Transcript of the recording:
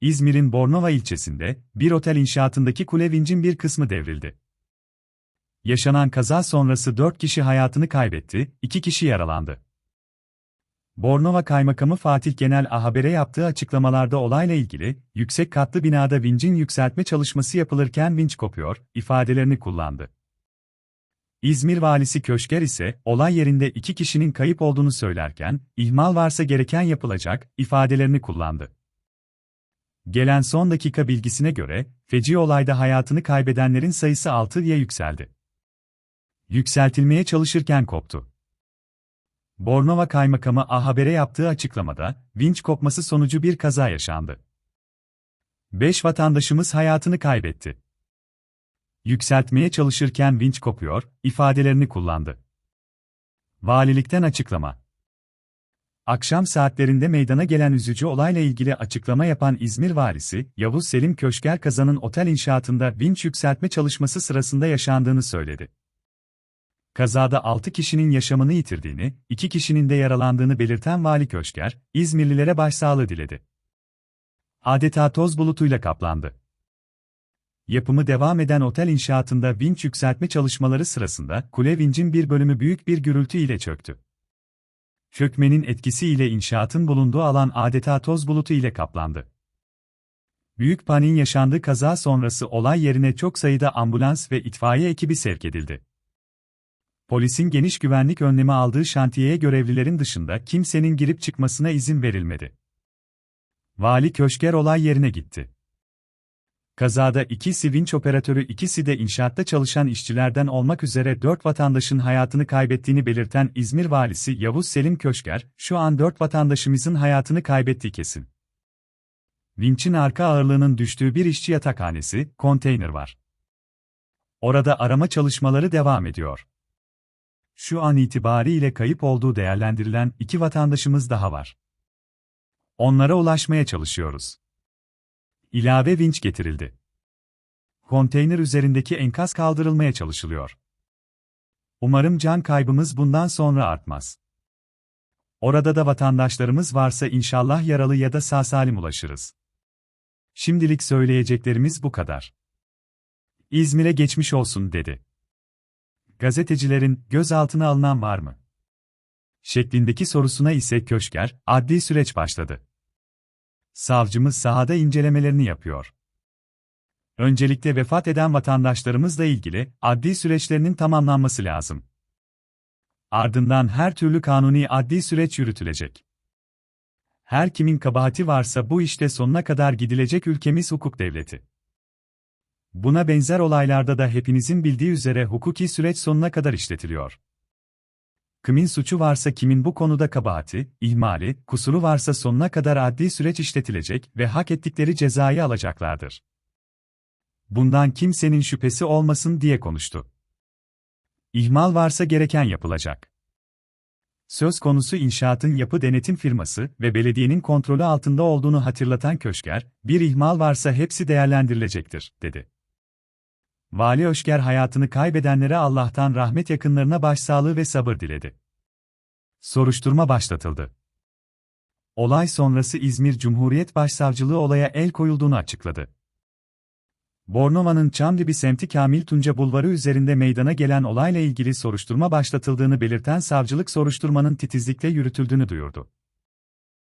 İzmir'in Bornova ilçesinde, bir otel inşaatındaki kule vincin bir kısmı devrildi. Yaşanan kaza sonrası 4 kişi hayatını kaybetti, 2 kişi yaralandı. Bornova Kaymakamı Fatih Genel A yaptığı açıklamalarda olayla ilgili, yüksek katlı binada vincin yükseltme çalışması yapılırken vinç kopuyor, ifadelerini kullandı. İzmir valisi Köşker ise, olay yerinde iki kişinin kayıp olduğunu söylerken, ihmal varsa gereken yapılacak, ifadelerini kullandı. Gelen son dakika bilgisine göre, feci olayda hayatını kaybedenlerin sayısı 6'ya yükseldi. Yükseltilmeye çalışırken koptu. Bornova Kaymakamı A Haber'e yaptığı açıklamada, vinç kopması sonucu bir kaza yaşandı. 5 vatandaşımız hayatını kaybetti. Yükseltmeye çalışırken vinç kopuyor, ifadelerini kullandı. Valilikten açıklama. Akşam saatlerinde meydana gelen üzücü olayla ilgili açıklama yapan İzmir valisi, Yavuz Selim Köşker Kazan'ın otel inşaatında vinç yükseltme çalışması sırasında yaşandığını söyledi. Kazada 6 kişinin yaşamını yitirdiğini, 2 kişinin de yaralandığını belirten Vali Köşker, İzmirlilere başsağlığı diledi. Adeta toz bulutuyla kaplandı. Yapımı devam eden otel inşaatında vinç yükseltme çalışmaları sırasında kule vincin bir bölümü büyük bir gürültü ile çöktü. Çökmenin etkisiyle inşaatın bulunduğu alan adeta toz bulutu ile kaplandı. Büyük panin yaşandığı kaza sonrası olay yerine çok sayıda ambulans ve itfaiye ekibi sevk edildi. Polisin geniş güvenlik önlemi aldığı şantiyeye görevlilerin dışında kimsenin girip çıkmasına izin verilmedi. Vali Köşker olay yerine gitti. Kazada iki vinç operatörü ikisi de inşaatta çalışan işçilerden olmak üzere dört vatandaşın hayatını kaybettiğini belirten İzmir Valisi Yavuz Selim Köşker, şu an dört vatandaşımızın hayatını kaybettiği kesin. Vinçin arka ağırlığının düştüğü bir işçi yatakhanesi, konteyner var. Orada arama çalışmaları devam ediyor. Şu an itibariyle kayıp olduğu değerlendirilen iki vatandaşımız daha var. Onlara ulaşmaya çalışıyoruz. İlave vinç getirildi. Konteyner üzerindeki enkaz kaldırılmaya çalışılıyor. Umarım can kaybımız bundan sonra artmaz. Orada da vatandaşlarımız varsa inşallah yaralı ya da sağ salim ulaşırız. Şimdilik söyleyeceklerimiz bu kadar. İzmir'e geçmiş olsun dedi. Gazetecilerin gözaltına alınan var mı? Şeklindeki sorusuna ise Köşker, adli süreç başladı. Savcımız sahada incelemelerini yapıyor. Öncelikle vefat eden vatandaşlarımızla ilgili adli süreçlerinin tamamlanması lazım. Ardından her türlü kanuni adli süreç yürütülecek. Her kimin kabahati varsa bu işte sonuna kadar gidilecek ülkemiz hukuk devleti. Buna benzer olaylarda da hepinizin bildiği üzere hukuki süreç sonuna kadar işletiliyor. Kimin suçu varsa kimin bu konuda kabahati, ihmali, kusuru varsa sonuna kadar adli süreç işletilecek ve hak ettikleri cezayı alacaklardır. Bundan kimsenin şüphesi olmasın diye konuştu. İhmal varsa gereken yapılacak. Söz konusu inşaatın yapı denetim firması ve belediyenin kontrolü altında olduğunu hatırlatan Köşker, bir ihmal varsa hepsi değerlendirilecektir, dedi. Vali Öşker hayatını kaybedenlere Allah'tan rahmet yakınlarına başsağlığı ve sabır diledi. Soruşturma başlatıldı. Olay sonrası İzmir Cumhuriyet Başsavcılığı olaya el koyulduğunu açıkladı. Bornova'nın Çamdibi semti Kamil Tunca Bulvarı üzerinde meydana gelen olayla ilgili soruşturma başlatıldığını belirten savcılık soruşturmanın titizlikle yürütüldüğünü duyurdu.